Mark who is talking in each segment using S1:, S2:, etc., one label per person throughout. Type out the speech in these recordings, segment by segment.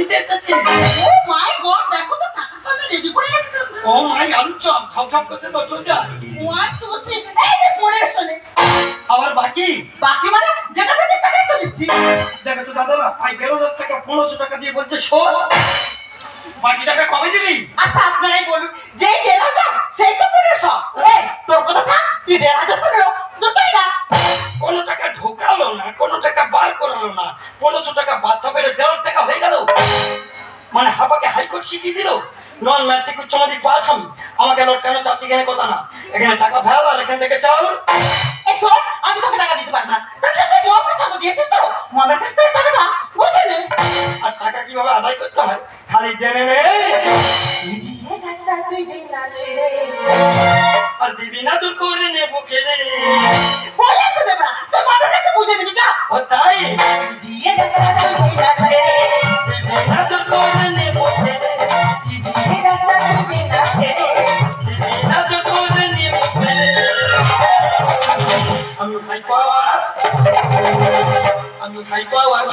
S1: নিতে এসেছি
S2: ও মাই গড দেখো তো টাকা তো আমি রেডি করে রেখেছিলাম।
S1: ও মাই আলু চপ ঝপ ঝপ করতে তো চল যা
S2: ওয়ান টু থ্রি এই যে পড়ে আসলে
S1: আবার বাকি?
S2: বাকি মানে যেটা পেতে সেটাই তো দিচ্ছি।
S1: দেখেছ দাদারা? ভাই দেড় হাজার টাকা পনেরোশো টাকা দিয়ে বলছে শোন। বাকি টাকা কবে দিবি?
S2: আচ্ছা আপনারাই বলুন। যে দেড় হাজার সেই তো পনেরোশো। তোর কথা থাক তুই দেড় হাজার পনেরো দুটোই না।
S1: হাইকোর্ট শিখিয়ে দিল? নন ম্যাট্রিক উচ্চ মাধ্যমিক পাস আমি আমাকে লটকানো কেনে কথা না? এখানে টাকা ফেল আর এখান থেকে চাল।
S2: শোন আমি তোকে টাকা দিতে পারব না। তাছাড়া তুই মহাপ্রসাদ প্রসাদ দিয়েছিস তো? কাছ থেকে টাকাটা বুঝে নে?
S1: আর টাকা কীভাবে আদায় করতে হয় খালি জেনে নে।
S2: না
S1: আর দিবি না তোর করে নেব খেলে
S2: বলে তো দেবা তুই মদের কাছে বুঝে নিবি যা।
S1: ও তাই।
S2: দিয়ে না
S1: না তোর করে নেব আমি হাই পাওয়ার আমি হাই পাওয়ার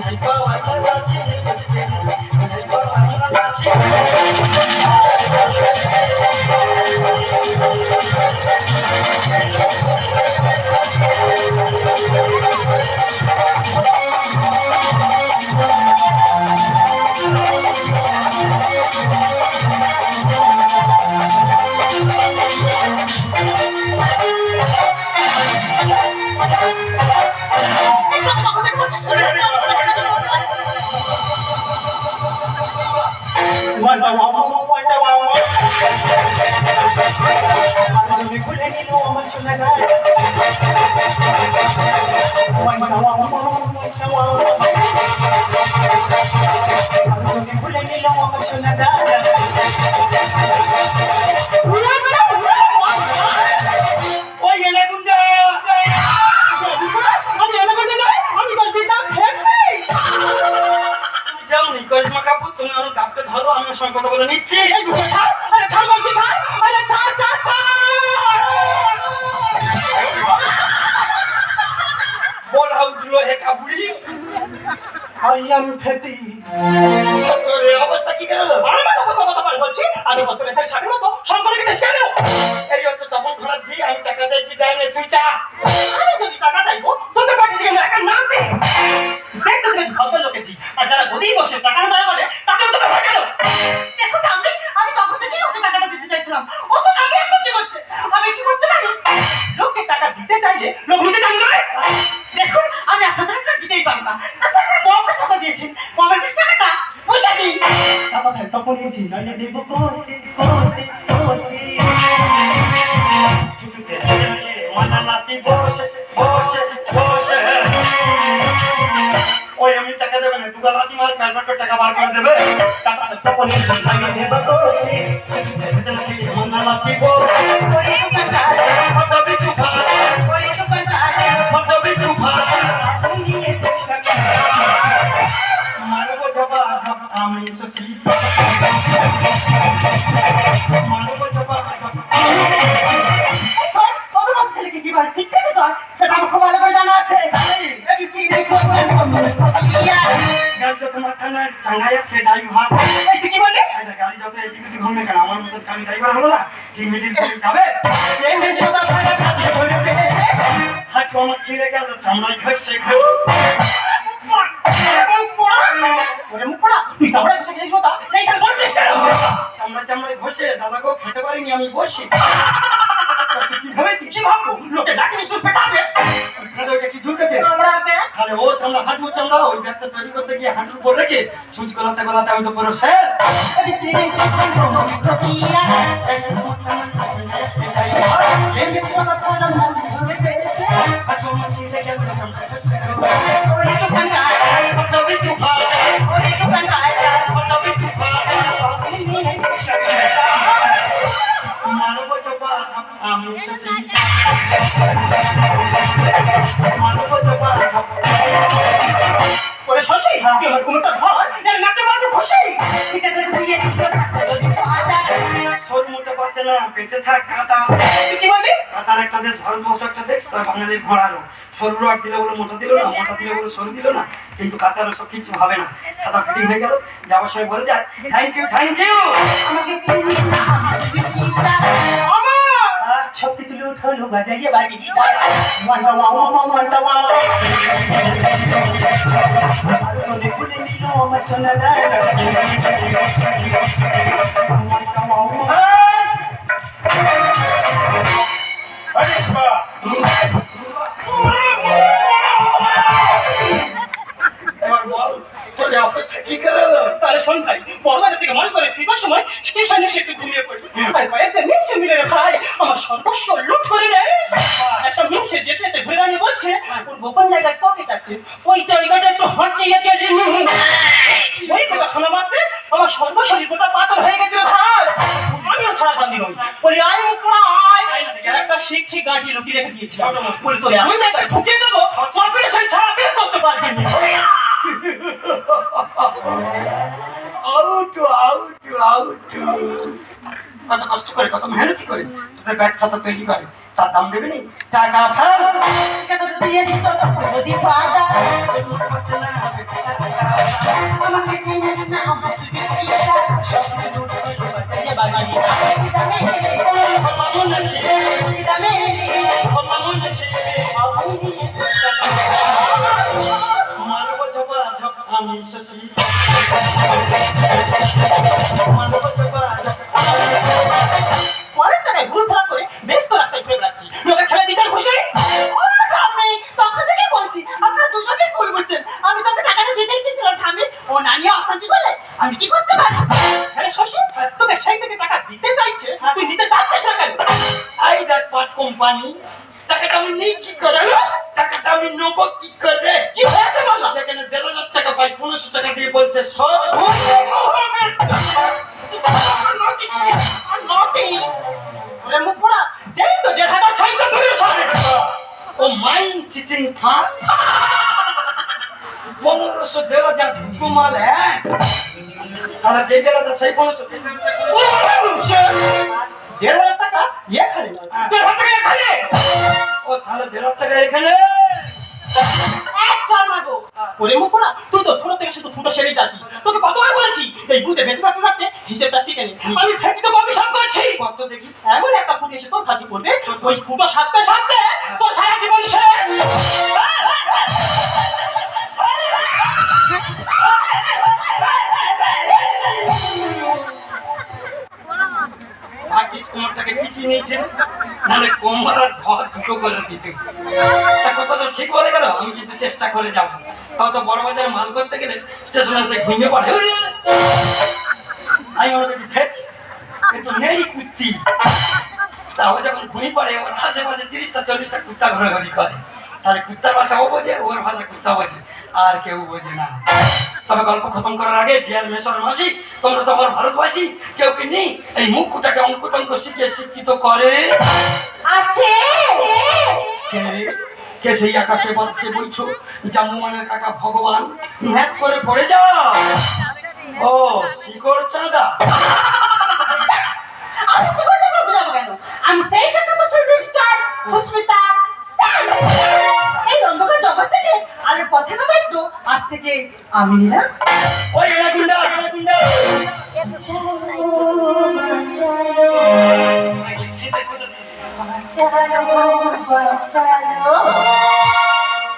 S1: high power
S3: Wama, wanda wama. Azumi kule nilo mashunagara.
S1: ওই এনে গুন্ডা
S2: আমি এনে করতে নয় আমি তোর দিতাম
S1: তুমি আমার কাপতে ধরো আমি সঙ্গে কথা বলে নিচ্ছি
S2: আরে ছাড় বলছি ছাড় আরে ছাড় ছাড় ছাড়
S1: বলা উঠল হে
S3: I am Feti.
S1: তোর অবস্থা কি গেল?
S2: আমি মানে কথা পারে বলছি। আগে বলতে রেখে সাথে মতো। সম্পর্কে দেশ কেন?
S1: এই হচ্ছে তপন খোলাচ্ছি আমি টাকা চাইছি দেয় না, তুই চা
S2: আমি যদি টাকা চাইব তোদের পাঠিয়ে কেন একটা নাম দে দেখতে বেশ ভদ্র লোকেছি আর যারা গদিই বসে টাকা জমা করে তাকেও তো ব্যাপার কেন? দেখো আমি আমি তখন থেকেই ওকে টাকাটা দিতে চাইছিলাম। ও তো সত্যি করছে। আমি কি করতে পারি? লোককে টাকা দিতে চাইলে লোক নিতে চাই আমি দিতেই পারব না। আচ্ছা আপনারা মমকে ছাতা দিয়েছেন। মমের টাকাটা বুঝাবি
S3: Tapa feta polisi, nanya devo cose, cose, cose.
S1: টুটুতে নাচে মানা লাতি বসে বসে টাকা দেবে টাকা বার করে দেবে। নাচে বসে। না ড্রাইভার
S2: এই কি বললি?
S1: গাড়ি যত এদিক ওদিক ঘুরবে কেন? আমার মতো চাঙ্গি ড্রাইভার হলো না? ঠিক মিডিল করে যাবে আমার ছিঁড়ে গেল চামড়ায় ঘষে ঘষে।
S2: ওরে মুখ পোড়া, তুই চামড়ায় বসে খেয়েছিস কথা, এইখানে বলছিস কেন?
S1: চামড়া চামড়ায় ঘষে দাদাকেও খেতে পারিনি আমি বসি। কি ভেবেছিস
S2: কি ভাববো? লোকে ডাকে নিশ্চয়ই পেটাবে।
S1: ওকে কি ঝুঁকেছে
S2: চামড়ার
S1: আরে ও চামড়া হাঁটু চামড়া ওই ব্যাগটা তৈরি করতে গিয়ে হাঁটুর উপর রেখে সুচ গলাতে গলাতে আমি তো পুরো শেষ।
S2: এই মেয়ে সোজা ভাড়া কাছে ধরে ফেলেছে।
S1: হাঁটু আমার ছিঁড়ে গেল চামড়ায় পেটে থাক
S2: তুই কি বললি?
S1: কাতার একটা দেশ ভারতবর্ষ একটা দেশ তার বাঙালির ঘোড়ারও সরু রড দিলে বলে মোটা দিল না মোটা দিলে বলে সরু দিল না কিন্তু কাতার সব কিছু হবে না। সাদা ফিটিং হয়ে গেল যাওয়ার সময় বলে যায় থ্যাংক ইউ থ্যাংক ইউ
S3: সব কিছু লুট হলো বাজাইয়ে বাড়ি। আমার সোনা
S2: শোনা মাত্রে আমার সর্বশরীর গোটা পাথর হয়ে গেছিল ভাই। আমিও ছাড়া বান্দি নই। বলি আয় মুখরা আয়। একটা শিখছি গাড়ি লুকিয়ে রেখে দিয়েছিলাম। বলি তোরে এমন জায়গায় ঢুকিয়ে দেবো? অপারেশন ছাড়া বের করতে পারবি না।
S1: Out out out. কত কষ্ট করে কত মেহনতি করে তোদের ব্যাট ছাতা তৈরি করে। তার দাম দেবে নি? টাকা ফেল।
S2: দিয়ে দিত যদি
S1: না,
S4: আমাকে চিনিস না।
S1: আছে মানব জবা
S2: তুই নিতে চাচ্ছিস না কেন?
S1: আই দ্যাট পার্ট কোম্পানি, টাকাটা আমি নিই কি করে টাকাটা আমি নেব কি করে?
S2: কি হয়েছে বললাম?
S1: যেখানে দেড় হাজার টাকা পাই, পনেরোশো টাকা দিয়ে বলছে, সব
S2: যেই তো যে হাজার সেই তো দূরে
S1: ও মাইন চিচিং ফাঁক পনেরোশো দেড় হাজার তোমাল হ্যাঁ? তাহলে যে দেড় হাজার সেই পনেরোশো।
S2: দেড় হাজার টাকা এখানে দেড় হাজার টাকা এখানে
S1: ও তাহলে দেড় হাজার টাকা এখানে
S2: এক চাল মারবো ওরে মুখ তুই তো ছোট থেকে শুধু ফুটো সেরেই যাচ্ছিস তোকে কতবার বলেছি এই বেঁচে থাকতে থাকতে হিসেবটা শিখে নি আমি করেছি
S1: কত দেখি?
S2: এমন একটা ফুট এসে তোর খাতি পড়বে ওই ফুটো সাথে সাথে তোর সারা জীবন শেষ।
S1: কোমরটাকে পিছিয়ে নিয়েছে, নাহলে কোমর আর ধর দুটো করে দিতে। কথা তো ঠিক বলে গেল, আমি কিন্তু চেষ্টা করে যাব। তাও তো বড় বাজারে মাল করতে গেলে স্টেশনে এসে ঘুমিয়ে পড়ে। আমি মনে করছি ফেটি এ তো নেড়ি কুত্তি। তাও যখন ঘুমিয়ে পড়ে, ওর আশেপাশে তিরিশটা, চল্লিশটা কুত্তা ঘোরাঘুরি করে। তাহলে কুত্তার ভাষা ও বোঝে, ওর ভাষা কুত্তা বোঝে। আর কেউ বোঝে না। তবে গল্প খতম করার আগে ডিয়ার মেশর মাসি তোমরা তো আমার ভারতবাসী কেউ কি নেই? এই মুখটাকে অঙ্ক টঙ্ক শিখিয়ে শিক্ষিত করে।
S4: আছে।
S1: কে? কে সেই আকাশে বাতাসে বইছো জামুমানের কাকা ভগবান ম্যাচ করে পড়ে যাও? ও শিকড় চাঁদা।
S4: আমি শিকড় থেকে বুঝাবো কেন? আমি সেই টাকা তো আমি না
S1: ওই এনা গুন্ডা এনা গুন্ডা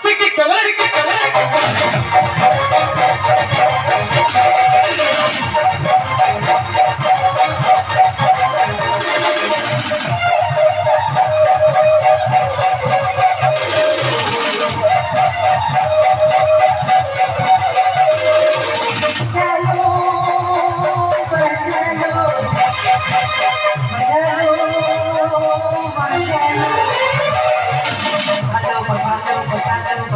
S1: ঠিক ঠিক চলে ঠিক ঠিক চলে